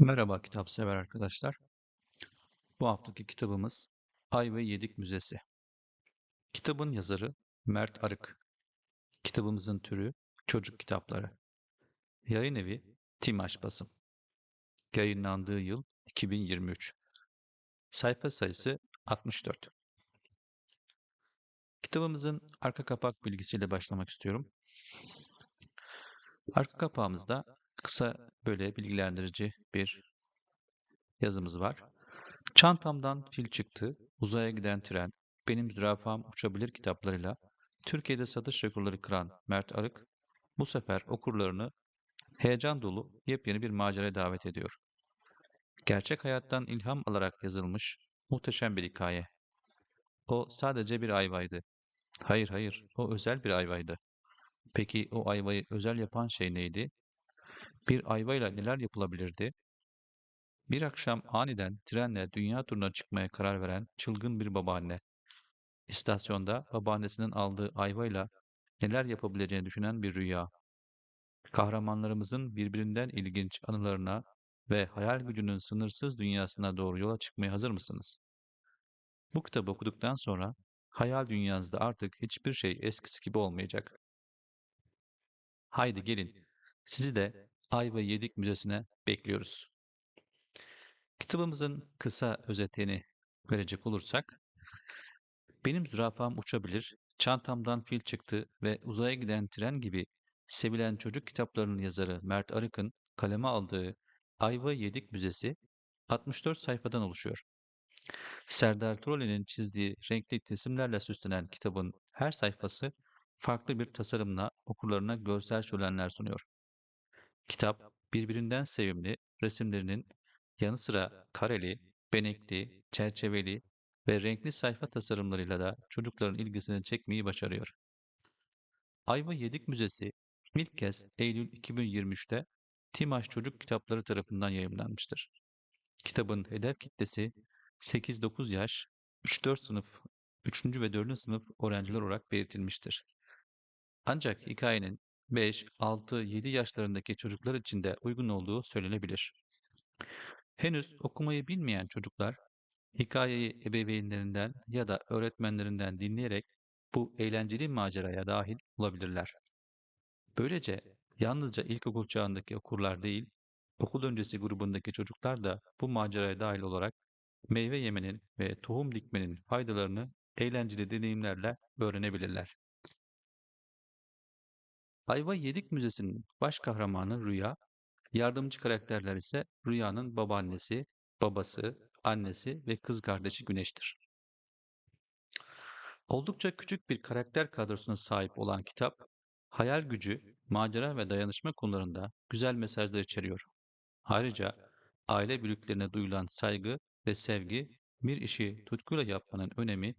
Merhaba kitapsever arkadaşlar. Bu haftaki kitabımız Ay ve Yedik Müzesi. Kitabın yazarı Mert Arık. Kitabımızın türü çocuk kitapları. Yayın evi Timaş Basım. Yayınlandığı yıl 2023. Sayfa sayısı 64. Kitabımızın arka kapak bilgisiyle başlamak istiyorum. Arka kapağımızda kısa böyle bilgilendirici bir yazımız var. Çantamdan fil çıktı, uzaya giden tren, benim zürafam uçabilir kitaplarıyla Türkiye'de satış rekorları kıran Mert Arık, bu sefer okurlarını heyecan dolu yepyeni bir maceraya davet ediyor. Gerçek hayattan ilham alarak yazılmış muhteşem bir hikaye. O sadece bir ayvaydı. Hayır hayır, o özel bir ayvaydı. Peki o ayvayı özel yapan şey neydi? Bir ayvayla neler yapılabilirdi? Bir akşam aniden trenle dünya turuna çıkmaya karar veren çılgın bir babaanne. İstasyonda babaannesinin aldığı ayvayla neler yapabileceğini düşünen bir rüya. Kahramanlarımızın birbirinden ilginç anılarına ve hayal gücünün sınırsız dünyasına doğru yola çıkmaya hazır mısınız? Bu kitabı okuduktan sonra hayal dünyanızda artık hiçbir şey eskisi gibi olmayacak. Haydi gelin, sizi de Ayva Yedik Müzesi'ne bekliyoruz. Kitabımızın kısa özetini verecek olursak, benim zürafam uçabilir, çantamdan fil çıktı ve uzaya giden tren gibi sevilen çocuk kitaplarının yazarı Mert Arık'ın kaleme aldığı Ayva Yedik Müzesi 64 sayfadan oluşuyor. Serdar Trolle'nin çizdiği renkli resimlerle süslenen kitabın her sayfası farklı bir tasarımla okurlarına görsel şölenler sunuyor. Kitap birbirinden sevimli resimlerinin yanı sıra kareli, benekli, çerçeveli ve renkli sayfa tasarımlarıyla da çocukların ilgisini çekmeyi başarıyor. Ayva Yedik Müzesi ilk kez Eylül 2023'te Timaş Çocuk Kitapları tarafından yayımlanmıştır. Kitabın hedef kitlesi 8-9 yaş, 3-4 sınıf, 3. ve 4. sınıf öğrenciler olarak belirtilmiştir. Ancak hikayenin 5, 6, 7 yaşlarındaki çocuklar için de uygun olduğu söylenebilir. Henüz okumayı bilmeyen çocuklar hikayeyi ebeveynlerinden ya da öğretmenlerinden dinleyerek bu eğlenceli maceraya dahil olabilirler. Böylece yalnızca ilkokul çağındaki okurlar değil, okul öncesi grubundaki çocuklar da bu maceraya dahil olarak meyve yemenin ve tohum dikmenin faydalarını eğlenceli deneyimlerle öğrenebilirler. Ayva Yedik Müzesi'nin baş kahramanı Rüya, yardımcı karakterler ise Rüya'nın babaannesi, babası, annesi ve kız kardeşi Güneş'tir. Oldukça küçük bir karakter kadrosuna sahip olan kitap, hayal gücü, macera ve dayanışma konularında güzel mesajlar içeriyor. Ayrıca aile büyüklerine duyulan saygı ve sevgi, bir işi tutkuyla yapmanın önemi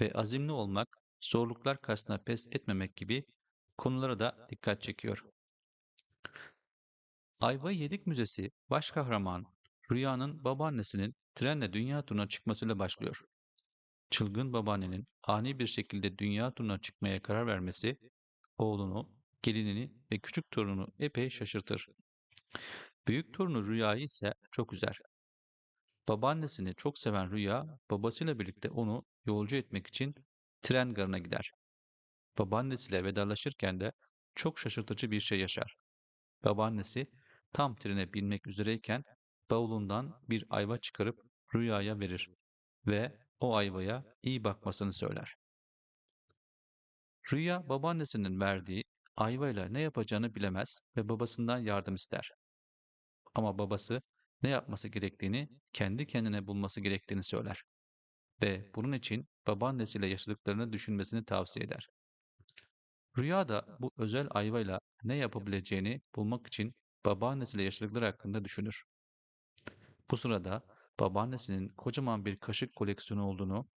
ve azimli olmak, zorluklar karşısında pes etmemek gibi konulara da dikkat çekiyor. Ayva Yedik Müzesi baş kahraman Rüya'nın babaannesinin trenle dünya turuna çıkmasıyla başlıyor. Çılgın babaannenin ani bir şekilde dünya turuna çıkmaya karar vermesi oğlunu, gelinini ve küçük torununu epey şaşırtır. Büyük torunu Rüya'yı ise çok üzer. Babaannesini çok seven Rüya, babasıyla birlikte onu yolcu etmek için tren garına gider. Babaannesiyle vedalaşırken de çok şaşırtıcı bir şey yaşar. Babaannesi tam trene binmek üzereyken bavulundan bir ayva çıkarıp Rüya'ya verir ve o ayvaya iyi bakmasını söyler. Rüya babaannesinin verdiği ayvayla ne yapacağını bilemez ve babasından yardım ister. Ama babası ne yapması gerektiğini kendi kendine bulması gerektiğini söyler ve bunun için babaannesiyle yaşadıklarını düşünmesini tavsiye eder. Rüya da bu özel ayvayla ne yapabileceğini bulmak için babaannesiyle yaşadıkları hakkında düşünür. Bu sırada babaannesinin kocaman bir kaşık koleksiyonu olduğunu,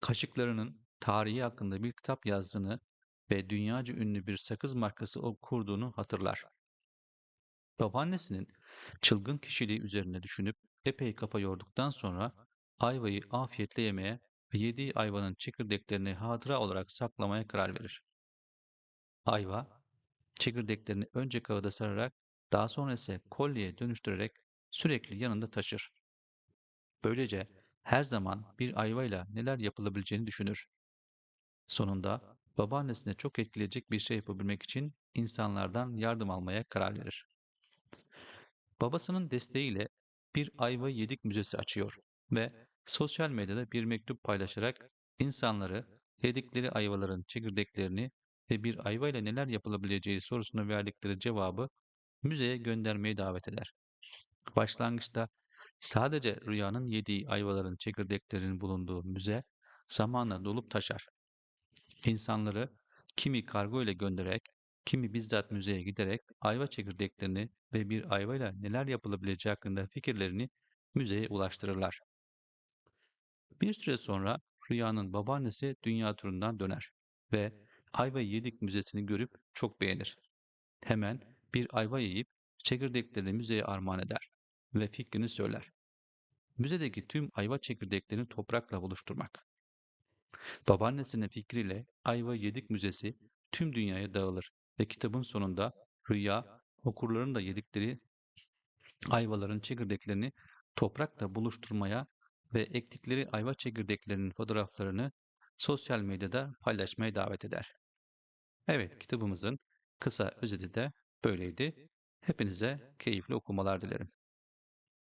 kaşıklarının tarihi hakkında bir kitap yazdığını ve dünyaca ünlü bir sakız markası kurduğunu hatırlar. Babaannesinin çılgın kişiliği üzerine düşünüp epey kafa yorduktan sonra ayvayı afiyetle yemeye ve yediği ayvanın çekirdeklerini hatıra olarak saklamaya karar verir. Ayva, çekirdeklerini önce kağıda sararak daha sonra ise kolyeye dönüştürerek sürekli yanında taşır. Böylece her zaman bir ayvayla neler yapılabileceğini düşünür. Sonunda babaannesine çok etkileyecek bir şey yapabilmek için insanlardan yardım almaya karar verir. Babasının desteğiyle bir ayva yedik müzesi açıyor ve sosyal medyada bir mektup paylaşarak insanları yedikleri ayvaların çekirdeklerini ve bir ayva ile neler yapılabileceği sorusuna verdikleri cevabı müzeye göndermeye davet eder. Başlangıçta sadece Rüya'nın yediği ayvaların çekirdeklerinin bulunduğu müze zamanla dolup taşar. İnsanları kimi kargo ile göndererek, kimi bizzat müzeye giderek ayva çekirdeklerini ve bir ayvayla neler yapılabileceği hakkında fikirlerini müzeye ulaştırırlar. Bir süre sonra Rüya'nın babaannesi dünya turundan döner ve Ayva Yedik Müzesi'ni görüp çok beğenir. Hemen bir ayva yiyip çekirdeklerini müzeye armağan eder ve fikrini söyler. Müzedeki tüm ayva çekirdeklerini toprakla buluşturmak. Babaannesinin fikriyle Ayva Yedik Müzesi tüm dünyaya dağılır ve kitabın sonunda Rüya okurların da yedikleri ayvaların çekirdeklerini toprakla buluşturmaya ve ektikleri ayva çekirdeklerinin fotoğraflarını sosyal medyada paylaşmaya davet eder. Evet, kitabımızın kısa özeti de böyleydi. Hepinize keyifli okumalar dilerim.